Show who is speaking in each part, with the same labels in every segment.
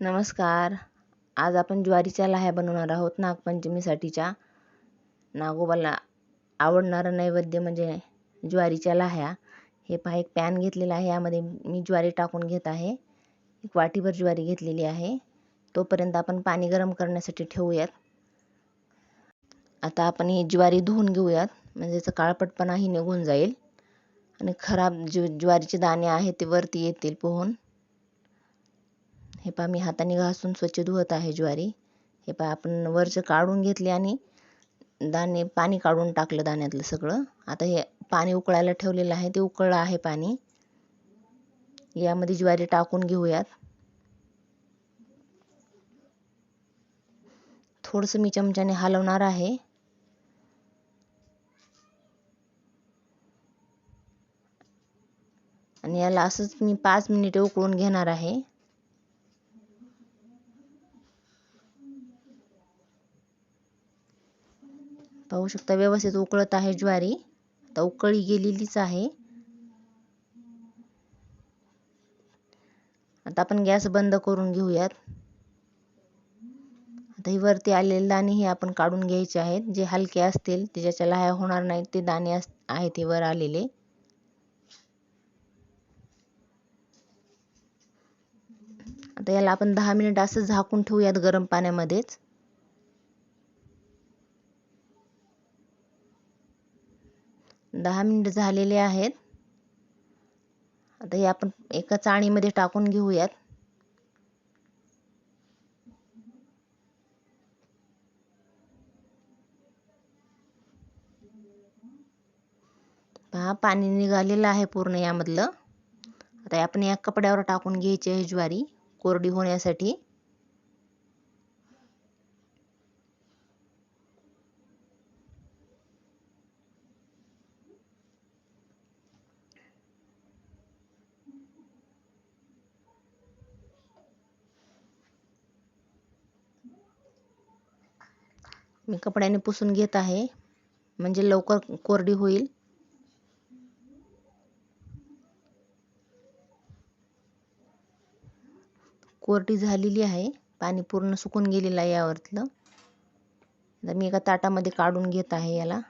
Speaker 1: नमस्कार. आज आपण ज्वारीच्या लाह्या बनवणार आहोत नागपंचमीसाठीच्या. नागोबाला आवडणारं नैवेद्य म्हणजे ज्वारीच्या लाह्या. हे पहा एक पॅन घेतलेला आहे. यामध्ये मी ज्वारी टाकून घेत आहे. एक वाटीभर ज्वारी घेतलेली आहे. तोपर्यंत आपण पाणी गरम करण्यासाठी ठेवूयात. आता आपण ही ज्वारी धुवून घेऊयात. म्हणजे याचा काळपटपणाही निघून जाईल. आणि खराब जे ज्वारीचे दाणे आहेत ते वरती येतील पोहून. हे पहा मी हाताने घासून स्वच्छ धुवत आहे ज्वारी. हे पहा आपण वरचं काढून घेतले आणि दाणे पाणी काढून टाकलं दाण्यातलं सगळं. आता हे पाणी उकळायला ठेवलेलं आहे ते उकळलं आहे पाणी. यामध्ये ज्वारी टाकून घेऊयात. थोडंसं मी चमच्याने हलवणार आहे. आणि याला असंच मी पाच मिनिटे उकळून घेणार आहे. पाहू शकता. व्यवस्थित उकळत आहे ज्वारी. आता उकळी गेलेलीच आहे. आता आपण गॅस बंद करून घेऊयात. आता ही वरती आलेले दाणे हे आपण काढून घ्यायचे आहेत. जे हलके असतील ते ज्याच्या लाह्या होणार नाहीत ते दाणे आहेत हे वर आलेले. आता याला आपण दहा मिनिट असं झाकून ठेवूयात गरम पाण्यामध्येच. दहा मिनिट झालेले आहेत. आता हे आपण एका चाळणीमध्ये टाकून घेऊयात. पहा पाणी निघालेलं आहे पूर्ण यामधलं. आता आपण या कपड्यावर टाकून घ्यायची आहे ज्वारी कोरडी होण्यासाठी. मी कपड्याने पुसून घेत आहे. म्हणजे लवकर कोरडी होईल. कोरडी झालेली आहे. पाणी पूर्ण सुकून गेलेलं आहे यावरतलं. तर मी एका ताटामध्ये काढून घेत आहे याला.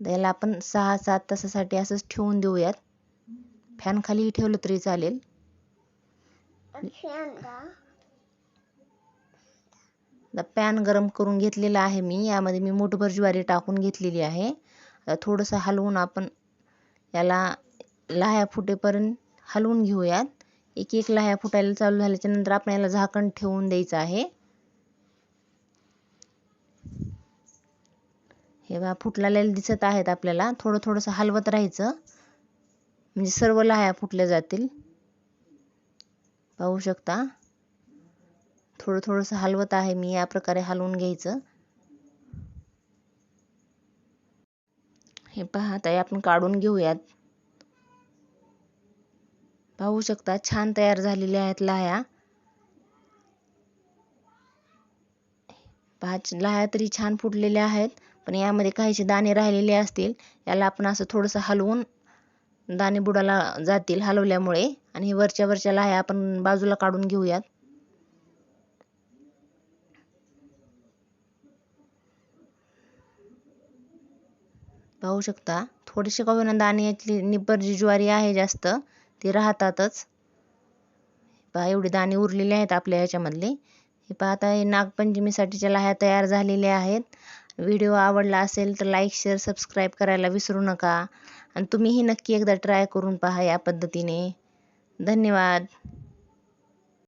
Speaker 1: याला आपण सहा सात तासासाठी असंच ठेवून देऊयात. फॅन खालीही ठेवलं तरी चालेल. पॅन गरम करून घेतलेला आहे मी. यामध्ये मी मोठभर ज्वारी टाकून घेतलेली आहे. थोडंसं हलवून आपण याला लाह्या फुटेपर्यंत हलवून घेऊयात. एक एक लाह्या फुटायला चालू झाल्याच्यानंतर आपण याला झाकण ठेवून द्यायचं आहे. हे बा फुटलेले दिसत आहेत आपल्याला. थोडं थोडंसं हलवत राहायचं. म्हणजे सर्व लाह्या फुटल्या जातील. पाहू शकता. थोडं थोडंसं हलवत आहे मी या प्रकारे हलवून घ्यायचं. हे पहा ताई आपण काढून घेऊयात. पाहू शकता छान तयार झालेल्या आहेत लाह्या. पहा लाह्या तरी छान फुटलेल्या आहेत पण यामध्ये काहीसे दाणे राहिलेले असतील. याला आपण असं थोडंसं हलवून दाणे बुडाला जातील हलवल्यामुळे. आणि वरच्या वरच्या लाह्या आपण बाजूला काढून घेऊयात. पाहू शकता. थोडेसे का होईना दाणे यातली निब्बर जी ज्वारी आहे जास्त ती राहतातच. पहा एवढी दाणे उरलेली आहेत आपल्या ह्याच्यामधले हे पाहता हे नागपंचमीसाठीच्या लाह्या तयार झालेल्या आहेत. व्हिडिओ आवडला असेल तर लाईक शेअर सबस्क्राईब करायला विसरू नका. आणि तुम्हीही नक्की एकदा ट्राय करून पहा या पद्धतीने. धन्यवाद.